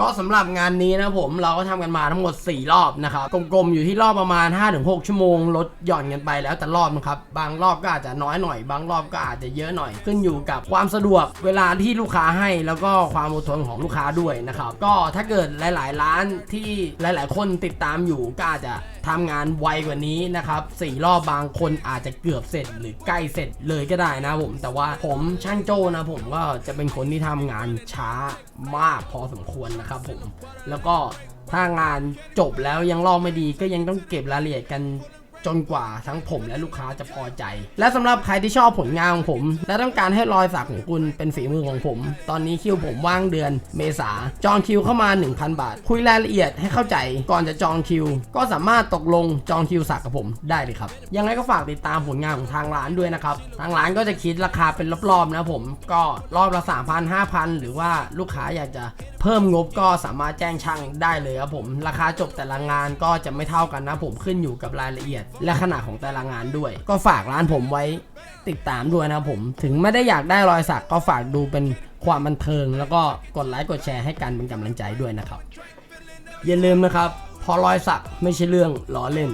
ก็สำหรับงานนี้นะผมเราก็ทำกันมาทั้งหมด 4 รอบนะครับกลมๆอยู่ที่รอบประมาณ 5-6 ชั่วโมงลดหย่อนกันไปแล้วแต่รอบนะครับบางรอบก็อาจจะน้อยหน่อย บางรอบก็อาจจะเยอะหน่อย ขึ้นอยู่กับความสะดวกเวลาที่ลูกค้าให้แล้วก็ความอดทนของลูกค้าด้วยนะครับก็ถ้าเกิดหลาย ๆ ร้านที่หลาย ๆ คนติดตามอยู่ก็อาจจะทำงานไวกว่านี้นะครับสี่รอบบางคนอาจจะเกือบเสร็จหรือใกล้เสร็จเลยก็ได้นะผมแต่ว่าผมช่างโจ้นะผมก็จะเป็นคนที่ทำงานช้ามากพอสมควรนะครับผมแล้วก็ถ้างานจบแล้วยังลอกไม่ดีก็ยังต้องเก็บรายละเอียดกัน จนกว่าทั้งผมและลูกค้าจะพอใจ และสำหรับใครที่ชอบผลงานของผม และต้องการให้รอยสักของคุณเป็นฝีมือของผม ตอนนี้คิวผมว่างเดือน เมษาจองคิวเข้ามา 1,000 บาท คุยรายละเอียดให้เข้าใจก่อนจะจองคิว ก็สามารถตกลงจองคิวสักกับผมได้เลยครับ ยังไงก็ฝากติดตามผลงานของทางร้านด้วยนะครับ ทางร้านก็จะคิดราคาเป็นรอบๆนะผม ก็รอบละ3,000 5,000 หรือว่าลูกค้าอยากจะเพิ่มงบก็สามารถแจ้งช่างได้เลยครับผม ราคาจบแต่ละงานก็จะไม่เท่ากันนะผมขึ้นอยู่กับรายละเอียด และขนาดของแต่ละงานด้วย ก็ฝากร้านผมไว้ติดตามด้วยนะผม ถึงไม่ได้อยากได้รอยสักก็ฝากดูเป็นความบันเทิง แล้วก็กดไลค์กดแชร์ให้กันเป็นกำลังใจด้วยนะครับ อย่าลืมนะครับ พอรอยสักไม่ใช่เรื่องล้อเล่น